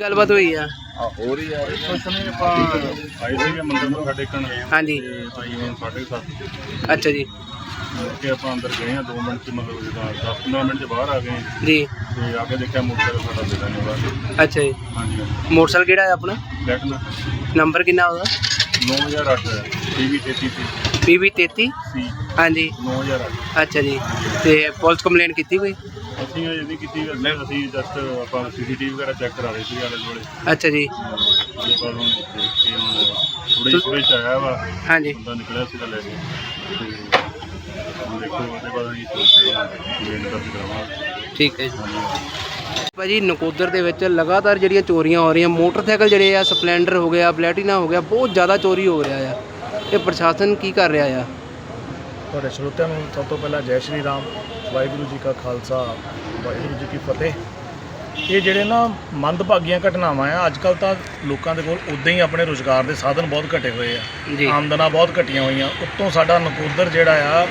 ਗੱਲਬਾਤ ਹੋਈ ਆ। ਆ ਹੋ ਰਹੀ ਆ। ਕੁਛ ਨਹੀਂ ਆਪਾਂ ਆਏ ਸੀਗੇ ਮੰਦਰ ਮੱਥਾ ਟੇਕਣ ਹਾਂਜੀ। ਤੇ ਆਈ ਹੁਣ 7:30 ਅੱਛਾ ਜੀ। ਕਿ ਆਪਾਂ ਅੰਦਰ ਗਏ ਆ 2 ਮਿੰਟ ਚ ਮਤਲਬ ਜਿੱਦਾਂ 10-15 ਮਿੰਟ ਚ ਬਾਹਰ ਆ ਗਏ। ਜੀ। ਤੇ ਆ ਕੇ ਦੇਖਿਆ ਮੋਟਰਸਾਈਕਲ ਸਾਡਾ ਦੇਦਾ ਨਹੀਂ ਬਾਹਰ। ਅੱਛਾ ਜੀ। ਹਾਂਜੀ ਮੋਟਰਸਾਈਕਲ ਕਿਹੜਾ ਹੈ ਆਪਣਾ? ਲੈਟਨ ਨੰਬਰ। ਕਿੰਨਾ ਉਹਦਾ? 9008 ਟੀਵੀ 33 PB 33 ਸੀ ਹਾਂਜੀ 9008 ਅੱਛਾ ਜੀ। ਤੇ ਪੁਲਿਸ ਕੰਪਲੇਂਟ ਕੀਤੀ ਕੋਈ? ਅਸੀਂ ਇਹ ਨਹੀਂ ਕੀਤੀ ਨਹੀਂ ਅਸੀਂ ਜਸਟ ਆਪਾਂ ਸੀਸੀਟੀਵੀ ਵਗੈਰਾ ਚੈੱਕ ਕਰਾ ਰਹੇ ਸੀ ਆਲੇ ਦੁਆਲੇ। ਅੱਛਾ ਜੀ। ਹੁਣ ਥੋੜੀ ਜਿਹੀ ਫੁਟੇਜ ਆਇਆ ਵਾ। ਹਾਂਜੀ। ਬੰਦਾ ਨਿਕਲਿਆ ਸੀਗਾ ਲੈ ਕੇ। ਤੇ ਹੁਣ ਦੇਖੋ ਉਹਦੇ ਬਾਅਦ ਅਸੀਂ ਕੰਪਲੇਂਟ ਦਰਜ ਕਰਾਵਾਂਗੇ। ਠੀਕ ਹੈ ਜੀ। ਭਾਜੀ ਨਕੋਦਰ ਦੇ ਵਿੱਚ ਲਗਾਤਾਰ ਜਿਹੜੀਆਂ ਚੋਰੀਆਂ ਹੋ ਰਹੀਆਂ ਮੋਟਰਸਾਈਕਲ ਜਿਹੜੇ ਆ ਸਪਲੈਂਡਰ ਹੋ ਗਿਆ ਪਲੈਟੀਨਾ ਹੋ ਗਿਆ ਬਹੁਤ ਜ਼ਿਆਦਾ ਚੋਰੀ ਹੋ ਰਿਹਾ ਆ। ਇਹ ਪ੍ਰਸ਼ਾਸਨ ਕੀ ਕਰ ਰਿਹਾ ਆ? ਤੁਹਾਡੇ ਸਰੋਤਿਆਂ ਨੂੰ ਸਭ ਤੋਂ ਪਹਿਲਾਂ ਜੈ ਸ਼੍ਰੀ ਰਾਮ ਵਾਹਿਗੁਰੂ ਜੀ ਕਾ ਖਾਲਸਾ ਵਾਹਿਗੁਰੂ ਜੀ ਕੀ ਫਤਿਹ। ਇਹ ਜਿਹੜੇ ਨਾ ਮੰਦਭਾਗੀਆਂ ਘਟਨਾਵਾਂ ਆ ਅੱਜ ਕੱਲ ਤਾਂ ਲੋਕਾਂ ਦੇ ਕੋਲ ਉਦਾਂ ਹੀ ਆਪਣੇ ਰੋਜ਼ਗਾਰ ਦੇ ਸਾਧਨ ਬਹੁਤ ਘਟੇ ਹੋਏ। ਆ। ਆਮਦਨਾਂ ਬਹੁਤ ਘਟੀਆਂ ਹੋਈਆਂ। ਉੱਤੋਂ ਸਾਡਾ ਨਕੋਦਰ ਜਿਹੜਾ ਆ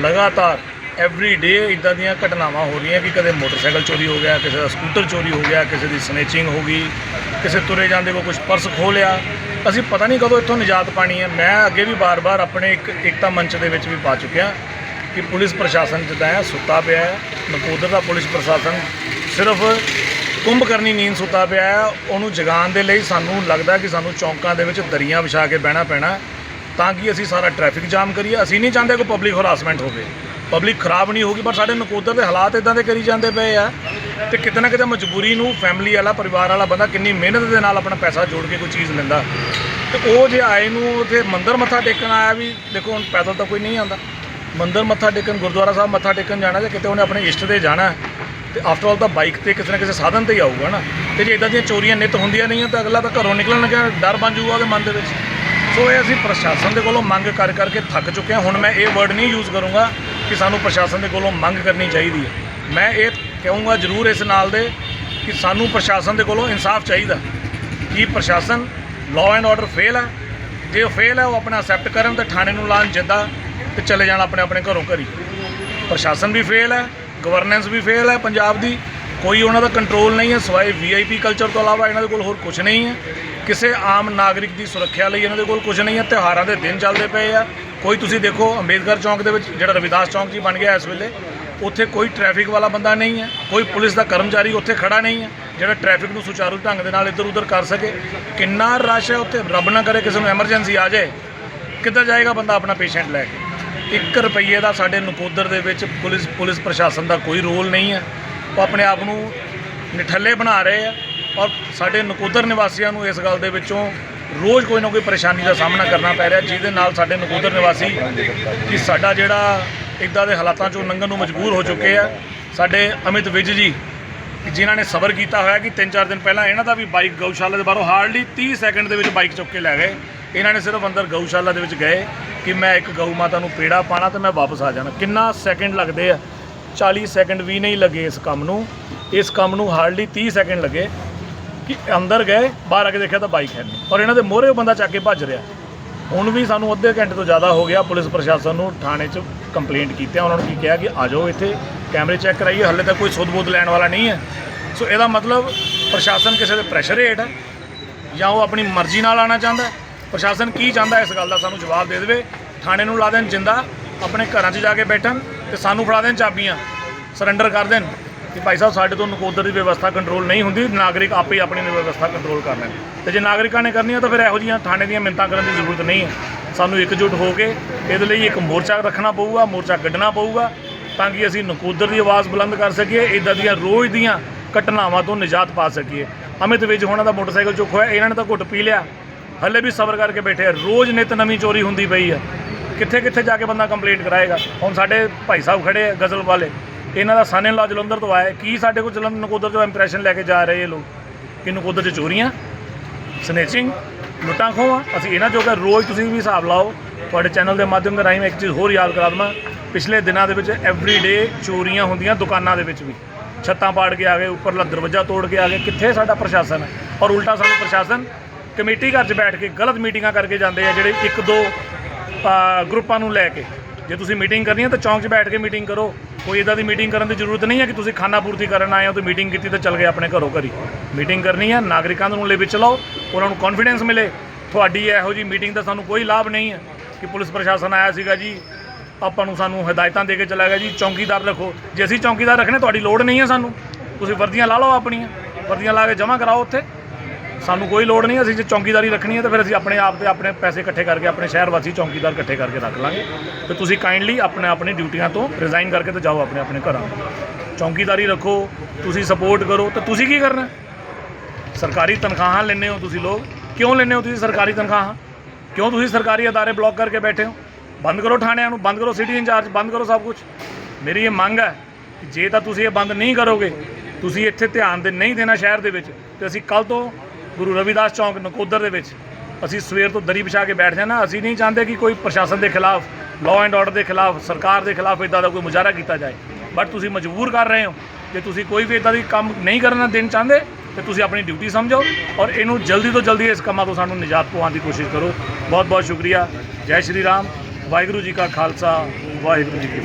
ਲਗਾਤਾਰ ਐਵਰੀ ਡੇ ਇਦਾਂ ਦੀਆਂ ਘਟਨਾਵਾਂ ਹੋ ਰਹੀਆਂ ਕਿ ਕਦੇ ਮੋਟਰਸਾਈਕਲ ਚੋਰੀ ਹੋ ਗਿਆ, ਕਿਸੇ ਦਾ ਸਕੂਟਰ ਚੋਰੀ ਹੋ ਗਿਆ, ਕਿਸੇ ਦੀ ਸਨੇਚਿੰਗ ਹੋ ਗਈ, ਕਿਸੇ ਤੁਰੇ ਜਾਂਦੇ ਕੋ ਕੁਝ ਪਰਸ ਖੋਹ ਲਿਆ। ਅਸੀਂ ਪਤਾ ਨਹੀਂ ਕਦੋਂ ਇੱਥੋਂ ਨਿਜਾਤ ਪਾਣੀ ਹੈ। ਮੈਂ ਅੱਗੇ ਵੀ ਬਾਰ-ਬਾਰ ਆਪਣੇ ਇੱਕ ਏਕਤਾ ਮੰਚ ਦੇ ਵਿੱਚ ਵੀ ਪਾ ਚੁੱਕਿਆ ਕਿ ਪੁਲਿਸ ਪ੍ਰਸ਼ਾਸਨ ਜਿੱਦਾਂ ਹੈ ਸੁੱਤਾ ਪਿਆ ਹੈ। ਨਕੋਦਰ ਦਾ ਪੁਲਿਸ ਪ੍ਰਸ਼ਾਸਨ ਸਿਰਫ ਕੁੰਭ ਕਰਨੀ ਨੀਂਦ ਸੁੱਤਾ ਪਿਆ ਹੈ। ਉਹਨੂੰ ਜਗਾਉਣ ਦੇ ਲਈ ਸਾਨੂੰ ਲੱਗਦਾ ਕਿ ਸਾਨੂੰ ਚੌਂਕਾਂ ਦੇ ਵਿੱਚ ਦਰੀਆਂ ਵਿਛਾ ਕੇ ਬਹਿਣਾ ਪੈਣਾ ਤਾਂ ਕਿ ਅਸੀਂ ਸਾਰਾ ਟ੍ਰੈਫਿਕ ਜਾਮ ਕਰੀਏ। ਅਸੀਂ ਨਹੀਂ ਚਾਹੁੰਦੇ ਕਿ ਪਬਲਿਕ ਹਰਾਸਮੈਂਟ ਹੋਵੇ। ਪਬਲਿਕ ਖਰਾਬ ਨਹੀਂ ਹੋਗੀ ਪਰ ਸਾਡੇ ਨਕੋਦਰ ਦੇ ਹਾਲਾਤ ਇਦਾਂ ਦੇ ਕਰੀ ਜਾਂਦੇ ਪਏ ਆ। ਤੇ ਕਿਤੇ ਨਾ ਕਿਤੇ ਮਜਬੂਰੀ ਨੂੰ ਫੈਮਿਲੀ ਵਾਲਾ, ਪਰਿਵਾਰ ਵਾਲਾ ਬੰਦਾ ਕਿੰਨੀ ਮਿਹਨਤ ਦੇ ਨਾਲ ਆਪਣਾ ਪੈਸਾ ਜੋੜ ਕੇ ਕੋਈ ਚੀਜ਼ ਲੈਂਦਾ। ਤੇ ਉਹ ਜੇ ਆਏ ਨੂੰ ਉਥੇ ਮੰਦਰ ਮੱਥਾ ਟੇਕਣ ਆਇਆ ਵੀ, ਦੇਖੋ ਹੁਣ ਪੈਦਲ ਤਾਂ ਕੋਈ ਨਹੀਂ ਆਉਂਦਾ। ਮੰਦਰ ਮੱਥਾ ਟੇਕਣ, ਗੁਰਦੁਆਰਾ ਸਾਹਿਬ ਮੱਥਾ ਟੇਕਣ ਜਾਣਾ ਜਾਂ ਕਿਤੇ ਉਹਨੇ ਆਪਣੇ ਇਸ਼ਟ ਦੇ ਜਾਣਾ ਤੇ ਆਫਟਰ ਆਲ ਤਾਂ ਬਾਈਕ ਤੇ ਕਿਸੇ ਨਾ ਕਿਸੇ ਸਾਧਨ ਤੇ ਹੀ ਆਊਗਾ ਨਾ। ਤੇ ਜੇ ਇਦਾਂ ਦੀਆਂ ਚੋਰੀਆਂ ਨਿਤ ਹੁੰਦੀਆਂ ਨਹੀਂ ਤਾਂ ਅਗਲਾ ਤਾਂ ਘਰੋਂ ਨਿਕਲਣ ਲੱਗਿਆ, ਡਰ ਬਣ ਜਾਊਗਾ ਉਹਦੇ ਮਨ ਦੇ ਵਿੱਚ। ਸੋ ਇਹ ਅਸੀਂ ਪ੍ਰਸ਼ਾਸਨ ਦੇ ਕੋਲੋਂ ਮੰਗ ਕਰ ਕਰਕੇ ਥੱਕ ਚੁੱਕੇ ਹਾਂ। ਹੁਣ ਮੈਂ ਇਹ ਵਰਡ ਨਹੀਂ ਯੂਜ਼ ਕਰੂੰਗਾ ਕਿ ਸਾਨੂੰ ਪ੍ਰਸ਼ਾਸਨ ਦੇ ਕੋਲੋਂ ਮੰਗ ਕਰਨੀ ਚਾਹੀਦੀ ਹੈ। ਮੈਂ ਇਹ ਕਹੂੰਗਾ ਜ਼ਰੂਰ ਇਸ ਨਾਲ ਦੇ ਕਿ ਸਾਨੂੰ ਪ੍ਰਸ਼ਾਸਨ ਦੇ ਕੋਲੋਂ ਇਨਸਾਫ ਚਾਹੀਦਾ ਕਿ ਪ੍ਰਸ਼ਾਸਨ ਲਾਅ ਐਂਡ ਆਰਡਰ ਫੇਲ ਹੈ ਜੇ ਉਹ ਫੇਲ ਹੈ ਉਹ ਆਪਣਾ ਅਸੈਪਟ ਕਰਨ ਤੇ ਥਾਣੇ ਨੂੰ ਲਾਣ ਜਿੱਦਾਂ ਤੇ ਚਲੇ ਜਾਣ ਆਪਣੇ ਆਪਣੇ ਘਰੋਂ ਘਰੀ। ਪ੍ਰਸ਼ਾਸਨ ਵੀ ਫੇਲ ਹੈ ਗਵਰਨੈਂਸ ਵੀ ਫੇਲ ਹੈ ਪੰਜਾਬ ਦੀ। ਕੋਈ ਉਹਨਾਂ ਦਾ ਕੰਟਰੋਲ ਨਹੀਂ ਹੈ, ਸਵਾਏ ਵੀਆਈਪੀ ਕਲਚਰ ਤੋਂ ਇਲਾਵਾ ਇਹਨਾਂ ਦੇ ਕੋਲ ਹੋਰ ਕੁਝ ਨਹੀਂ ਹੈ। ਕਿਸੇ ਆਮ ਨਾਗਰਿਕ ਦੀ ਸੁਰੱਖਿਆ ਲਈ ਇਹਨਾਂ ਦੇ ਕੋਲ ਕੁਝ ਨਹੀਂ ਹੈ। ਤਿਉਹਾਰਾਂ ਦੇ ਦਿਨ ਚੱਲਦੇ ਪਏ ਆ। ਕੋਈ ਤੁਸੀਂ ਦੇਖੋ ਅੰਬੇਦਕਰ ਚੌਂਕ ਦੇ ਵਿੱਚ ਜਿਹੜਾ ਰਵਿਦਾਸ ਚੌਂਕ ਜੀ ਬਣ ਗਿਆ ਇਸ ਵੇਲੇ, ਉੱਥੇ ਕੋਈ ਟ੍ਰੈਫਿਕ ਵਾਲਾ ਬੰਦਾ ਨਹੀਂ ਹੈ, ਕੋਈ ਪੁਲਿਸ ਦਾ ਕਰਮਚਾਰੀ ਉੱਥੇ ਖੜਾ ਨਹੀਂ ਹੈ, ਜਿਹੜਾ ਟ੍ਰੈਫਿਕ ਨੂੰ ਸੁਚਾਰੂ ਢੰਗ ਦੇ ਨਾਲ ਇੱਧਰ ਉੱਧਰ ਕਰ ਸਕੇ। ਕਿੰਨਾ ਰਸ਼ ਹੈ ਉੱਥੇ? ਰੱਬ ਨਾ ਕਰੇ ਕਿਸੇ ਨੂੰ ਐਮਰਜੈਂਸੀ ਆ ਜਾਏ। ਕਿੱਧਰ ਜਾਏਗਾ ਬੰਦਾ ਆਪਣਾ ਪੇਸ਼ੈਂਟ ਲੈ ਕੇ? 1 ਰੁਪਈਏ ਦਾ ਸਾਡੇ ਨਕੋਦਰ ਦੇ ਵਿੱਚ ਪੁਲਿਸ ਪੁਲਿਸ ਪ੍ਰਸ਼ਾਸਨ ਦਾ ਕੋਈ ਰੋਲ ਨਹੀਂ ਹੈ। ਉਹ ਆਪਣੇ ਆਪ ਨੂੰ ਨਿਠੱਲੇ ਬਣਾ ਰਹੇ ਆ। ਔਰ ਸਾਡੇ ਨਕੋਦਰ ਨਿਵਾਸੀਆਂ ਨੂੰ ਇਸ ਗੱਲ ਦੇ ਵਿੱਚੋਂ ਰੋਜ਼ ਕੋਈ ਨਾ ਕੋਈ ਪਰੇਸ਼ਾਨੀ ਦਾ ਸਾਹਮਣਾ ਕਰਨਾ ਪੈ ਰਿਹਾ, ਜਿਹਦੇ ਨਾਲ ਸਾਡੇ ਨਕੋਦਰ ਨਿਵਾਸੀ ਕਿ ਸਾਡਾ ਜਿਹੜਾ ਇੱਦਾਂ ਦੇ ਹਾਲਾਤਾਂ ਚੋਂ ਲੰਘਣ ਨੂੰ ਮਜਬੂਰ ਹੋ ਚੁੱਕੇ ਆ। ਸਾਡੇ ਅਮਿਤ ਵਿਜ ਜੀ, ਜਿਨ੍ਹਾਂ ਨੇ ਸਬਰ ਕੀਤਾ ਹੋਇਆ ਕਿ 3-4 ਦਿਨ ਪਹਿਲਾਂ ਇਹਨਾਂ ਦਾ ਵੀ ਬਾਈਕ ਗਊਸ਼ਾਲਾ ਦੇ ਬਾਹਰੋਂ ਹਾਰਡਲੀ 30 ਸੈਕਿੰਡ ਦੇ ਵਿੱਚ ਬਾਈਕ ਚੁੱਕ ਕੇ ਲੈ ਗਏ। ਇਹਨਾਂ ਨੇ ਸਿਰਫ ਅੰਦਰ ਗਊਸ਼ਾਲਾ ਦੇ ਵਿੱਚ ਗਏ ਕਿ ਮੈਂ ਇੱਕ ਗਊ ਮਾਤਾ ਨੂੰ ਪੇੜਾ ਪਾਣਾ ਤੇ ਮੈਂ ਵਾਪਸ ਆ ਜਾਣਾ। ਕਿੰਨਾ ਸੈਕਿੰਡ ਲੱਗਦੇ ਆ? 40 ਸੈਕਿੰਡ ਵੀ ਨਹੀਂ ਲੱਗੇ ਇਸ ਕੰਮ ਨੂੰ। ਇਸ ਕੰਮ ਨੂੰ ਹਾਰਡਲੀ 30 ਸੈਕਿੰਡ ਲੱਗੇ। ਕਿ ਅੰਦਰ ਗਏ, ਬਾਹਰ ਆ ਕੇ ਦੇਖਿਆ ਤਾਂ ਬਾਈਕ ਹੈ ਨਹੀਂ। ਔਰ ਇਹਨਾਂ ਦੇ ਮੋਹਰੇ ਬੰਦਾ ਚੱਕ ਕੇ ਭੱਜ ਰਿਹਾ। ਹੁਣ ਵੀ ਸਾਨੂੰ ਅੱਧੇ ਘੰਟੇ ਤੋਂ ਜ਼ਿਆਦਾ ਹੋ ਗਿਆ, ਪੁਲਿਸ ਪ੍ਰਸ਼ਾਸਨ ਨੂੰ ਥਾਣੇ 'ਚ ਕੰਪਲੇਂਟ ਕੀਤੀ ਉਹਨਾਂ ਨੂੰ ਕੀ ਕਿਹਾ ਕਿ ਆ ਜਾਓ ਇੱਥੇ, ਕੈਮਰੇ ਚੈੱਕ ਕਰਾਈਏ, ਹਾਲੇ ਤੱਕ ਕੋਈ ਸੁੱਧ-ਬੁੱਧ ਲੈਣ ਵਾਲਾ ਨਹੀਂ ਹੈ। ਸੋ ਇਹਦਾ ਮਤਲਬ ਪ੍ਰਸ਼ਾਸਨ ਕਿਸੇ ਦੇ ਪ੍ਰੈਸ਼ਰ ਹੇਠ ਹੈ, ਜਾਂ ਉਹ ਆਪਣੀ ਮਰਜ਼ੀ ਨਾਲ ਆਉਣਾ ਚਾਹੁੰਦਾ ਪ੍ਰਸ਼ਾਸਨ ਕੀ ਚਾਹੁੰਦਾ ਇਸ ਗੱਲ ਦਾ ਸਾਨੂੰ ਜਵਾਬ ਦੇ ਦੇਵੇ। ਥਾਣੇ ਨੂੰ ਲਾ ਦੇਣ ਜਿੰਦਾ, ਆਪਣੇ ਘਰਾਂ 'ਚ ਜਾ ਕੇ ਬੈਠਣ ਤੇ ਸਾਨੂੰ ਫੜਾ ਦੇਣ ਚਾਬੀਆਂ। ਸਰੈਂਡਰ ਕਰ ਦੇਣ। ਕਿ ਭਾਈ ਸਾਹਿਬ, ਸਾਡੇ ਤੋਂ ਨਕੋਦਰ ਦੀ ਵਿਵਸਥਾ ਕੰਟਰੋਲ ਨਹੀਂ ਹੁੰਦੀ, ਨਾਗਰਿਕ ਆਪੇ ਹੀ ਆਪਣੀ ਵਿਵਸਥਾ ਕੰਟਰੋਲ ਕਰ ਲੈਣ ਤੇ ਜੇ ਨਾਗਰਿਕਾਂ ਨੇ ਕਰਨੀ ਹੈ ਤਾਂ ਫਿਰ ਇਹੋ ਜਿਹੀਆਂ ਥਾਣੇ ਦੀਆਂ ਮਿੰਤਾਂ ਕਰਨ ਦੀ ਜ਼ਰੂਰਤ ਨਹੀਂ ਹੈ। ਸਾਨੂੰ ਇਕਜੁੱਟ ਹੋ ਕੇ ਇਹਦੇ ਲਈ ਇੱਕ ਮੋਰਚਾ ਰੱਖਣਾ ਪਊਗਾ, ਮੋਰਚਾ ਕੱਢਣਾ ਪਊਗਾ, ਤਾਂ ਕਿ ਅਸੀਂ ਨਕੋਦਰ ਦੀ ਆਵਾਜ਼ ਬੁਲੰਦ ਕਰ ਸਕੀਏ ਇਦਾਂ ਦੀਆਂ ਰੋਜ਼ ਦੀਆਂ ਘਟਨਾਵਾਂ ਤੋਂ ਨਿਜਾਤ ਪਾ ਸਕੀਏ। ਅਮਿਤ ਵਿਜ ਹੋਣਾ ਦਾ ਮੋਟਰਸਾਈਕਲ ਚੁੱਕ ਹੋਇਆ, ਇਹਨਾਂ ਨੇ ਤਾਂ ਘੁੱਟ ਪੀ ਲਿਆ। ਹੱਲੇ ਵੀ ਸਬਰ ਕਰਕੇ ਬੈਠੇ ਆ। ਰੋਜ਼ ਨਿਤ ਨਵੀਂ ਚੋਰੀ ਹੁੰਦੀ ਪਈ ਆ। ਕਿੱਥੇ ਕਿੱਥੇ ਜਾ ਕੇ ਬੰਦਾ ਕੰਪਲੇਂਟ ਕਰਾਏਗਾ? ਹੁਣ ਸਾਡੇ ਭਾਈ ਸਾਹਿਬ ਖੜੇ ਆ ਗਜ਼ਲ ਵਾਲੇ ਇਹਨਾਂ ਦਾ ਸਨ ਲਾ ਜਲੰਧਰ ਤੋਂ ਆਇਆ ਕੀ ਸਾਡੇ ਕੋਲ ਜਲੰਧਰ ਨਕੋਦਰ ਤੋਂ ਇੰਪ੍ਰੈਸ਼ਨ ਲੈ ਕੇ ਜਾ ਰਹੇ ਇਹ ਲੋਕ? ਕਿ ਨਕੋਦਰ 'ਚ ਚੋਰੀਆਂ? ਸਨੇਚਿੰਗ ਲੁੱਟਾਂ ਖੋਹਾਂ? ਅਸੀਂ ਇਹਨਾਂ ਜੋਗਾ ਰੋਜ਼ ਤੁਸੀਂ ਵੀ ਹਿਸਾਬ ਲਾਓ, ਤੁਹਾਡੇ ਚੈਨਲ ਦੇ ਮਾਧਿਅਮ ਦੇ ਰਾਹੀਂ ਮੈਂ ਇੱਕ ਚੀਜ਼ ਹੋਰ ਯਾਦ ਕਰਾ ਦਵਾਂ। ਪਿਛਲੇ ਦਿਨਾਂ ਦੇ ਵਿੱਚ ਐਵਰੀ ਡੇ ਚੋਰੀਆਂ ਹੁੰਦੀਆਂ ਦੁਕਾਨਾਂ ਦੇ ਵਿੱਚ ਵੀ। ਛੱਤਾਂ ਪਾੜ ਕੇ ਆ ਗਏ ਉੱਪਰਲਾ ਦਰਵਾਜ਼ਾ ਤੋੜ ਕੇ ਆ ਗਏ। ਕਿੱਥੇ ਸਾਡਾ ਪ੍ਰਸ਼ਾਸਨ? ਹੈ ਔਰ ਉਲਟਾ ਸਾਨੂੰ ਪ੍ਰਸ਼ਾਸਨ ਕਮੇਟੀ ਘਰ 'ਚ ਬੈਠ ਕੇ ਗਲਤ ਮੀਟਿੰਗਾਂ ਕਰਕੇ ਜਾਂਦੇ ਆ, ਜਿਹੜੇ ਇੱਕ ਦੋ ਗਰੁੱਪਾਂ ਨੂੰ ਲੈ ਕੇ। ਜੇ ਤੁਸੀਂ ਮੀਟਿੰਗ ਕਰਨੀ ਹੈ ਤਾਂ ਚੌਂਕ 'ਚ ਬੈਠ ਕੇ ਮੀਟਿੰਗ ਕਰੋ। ਕੋਈ ਇਦਾਂ ਦੀ ਮੀਟਿੰਗ ਕਰਨ ਦੀ ਜ਼ਰੂਰਤ ਨਹੀਂ ਹੈ ਕਿ ਤੁਸੀਂ ਖਾਣਾ ਪੂਰਤੀ ਕਰਨ ਆਏ ਹੋ ਤੇ ਮੀਟਿੰਗ ਕੀਤੀ ਤੇ ਚੱਲ ਗਏ ਆਪਣੇ ਘਰੋਂ ਘਰੀ। ਮੀਟਿੰਗ ਕਰਨੀ ਹੈ, ਨਾਗਰਿਕਾਂ ਨੂੰ ਲੈ ਵਿੱਚ ਚਲਾਓ, ਉਹਨਾਂ ਨੂੰ ਕੌਨਫੀਡੈਂਸ ਮਿਲੇ। ਤੁਹਾਡੀ ਇਹੋ ਜੀ ਮੀਟਿੰਗ ਦਾ ਸਾਨੂੰ ਕੋਈ ਲਾਭ ਨਹੀਂ ਹੈ ਕਿ ਪੁਲਿਸ ਪ੍ਰਸ਼ਾਸਨ ਆਇਆ ਸੀਗਾ ਜੀ, ਆਪਾਂ ਨੂੰ ਸਾਨੂੰ ਹਦਾਇਤਾਂ ਦੇ ਕੇ ਚਲਾ ਗਿਆ ਜੀ, ਚੌਂਕੀਦਾਰ ਰੱਖੋ। ਜੇ ਅਸੀਂ ਚੌਂਕੀਦਾਰ ਰੱਖਣੇ, ਤੁਹਾਡੀ ਲੋੜ ਨਹੀਂ ਹੈ ਸਾਨੂੰ। ਤੁਸੀਂ ਵਰਦੀਆਂ ਲਾ ਲਓ ਆਪਣੀਆਂ, ਵਰਦੀਆਂ ਲਾ ਕੇ ਜਮ੍ਹਾਂ ਕਰਾਓ ਉੱਥੇ। ਸਾਨੂੰ ਕੋਈ ਲੋੜ ਨਹੀਂ, ਅਸੀਂ ਜੇ ਚੌਂਕੀਦਾਰੀ ਰੱਖਣੀ ਹੈ ਤਾਂ ਫਿਰ ਅਸੀਂ ਆਪਣੇ ਆਪ ਤੇ ਆਪਣੇ ਪੈਸੇ ਇਕੱਠੇ ਕਰਕੇ ਆਪਣੇ ਸ਼ਹਿਰ ਵਾਸੀ ਚੌਂਕੀਦਾਰ ਇਕੱਠੇ ਕਰਕੇ ਰੱਖ ਲਾਂਗੇ। ਤੇ ਤੁਸੀਂ ਕਾਈਂਡਲੀ ਆਪਣੇ ਆਪਣੀ ਡਿਊਟੀਆਂ ਤੋਂ ਰਿਜ਼ਾਈਨ ਕਰਕੇ ਤੇ ਜਾਓ ਆਪਣੇ ਆਪਣੇ ਘਰਾਂ ਚੌਂਕੀਦਾਰੀ ਰੱਖੋ, ਤੁਸੀਂ ਸਪੋਰਟ ਕਰੋ, ਤਾਂ ਤੁਸੀਂ ਕੀ ਕਰਨਾ? ਸਰਕਾਰੀ ਤਨਖਾਹਾਂ ਲੈਂਦੇ ਹੋ ਤੁਸੀਂ ਲੋਕ। ਕਿਉਂ ਲੈਂਦੇ ਹੋ ਤੁਸੀਂ ਸਰਕਾਰੀ ਤਨਖਾਹਾਂ? ਕਿਉਂ ਤੁਸੀਂ ਸਰਕਾਰੀ ਅਦਾਰੇ ਬਲੌਕ ਕਰਕੇ ਬੈਠੇ ਹੋ? ਬੰਦ ਕਰੋ ਥਾਣਿਆਂ ਨੂੰ, ਬੰਦ ਕਰੋ ਸਿਟੀ ਇੰਚਾਰਜ, ਬੰਦ ਕਰੋ ਸਭ ਕੁਝ ਮੇਰੀ ਇਹ ਮੰਗ ਹੈ ਜੇ ਤਾਂ ਤੁਸੀਂ ਇਹ ਬੰਦ ਨਹੀਂ ਕਰੋਗੇ, ਤੁਸੀਂ ਇੱਥੇ ਧਿਆਨ ਦੇ ਨਹੀਂ ਦੇਣਾ ਸ਼ਹਿਰ ਦੇ ਵਿੱਚ, ਤੇ ਅਸੀਂ ਕੱਲ ਤੋਂ ਗੁਰੂ ਰਵਿਦਾਸ ਚੌਂਕ ਨਕੋਦਰ ਦੇ ਵਿੱਚ। ਅਸੀਂ ਸਵੇਰ ਤੋਂ ਦਰੀ ਵਿਛਾ ਕੇ ਬੈਠ ਜਾਣਾ ਅਸੀਂ ਨਹੀਂ ਚਾਹੁੰਦੇ ਕਿ ਕੋਈ ਪ੍ਰਸ਼ਾਸਨ ਦੇ ਖਿਲਾਫ ਲਾਅ ਐਂਡ ਆਰਡਰ ਦੇ ਖਿਲਾਫ, ਸਰਕਾਰ ਦੇ ਖਿਲਾਫ ਇਦਾਂ ਦਾ ਕੋਈ ਮੁਜ਼ਾਹਰਾ ਕੀਤਾ ਜਾਏ। ਬਟ ਤੁਸੀਂ ਮਜਬੂਰ ਕਰ ਰਹੇ ਹੋ, ਜੇ ਤੁਸੀਂ ਕੋਈ ਵੀ ਇਦਾਂ ਦੀ ਕੰਮ ਨਹੀਂ ਕਰਨਾ ਦੇਣ ਚਾਹੁੰਦੇ, ਤੇ ਤੁਸੀਂ ਆਪਣੀ ਡਿਊਟੀ ਸਮਝੋ ਔਰ ਇਹਨੂੰ ਜਲਦੀ ਤੋਂ ਜਲਦੀ ਇਸ ਕੰਮਾਂ ਤੋਂ ਸਾਨੂੰ ਨਿਜਾਤ ਪਵਾਉਣ ਦੀ ਕੋਸ਼ਿਸ਼ ਕਰੋ। ਬਹੁਤ ਬਹੁਤ ਸ਼ੁਕਰੀਆ। ਜੈ ਸ਼੍ਰੀ ਰਾਮ। ਵਾਹਿਗੁਰੂ ਜੀ ਕਾ ਖਾਲਸਾ। ਵਾਹਿਗੁਰੂ ਜੀ ਕੀ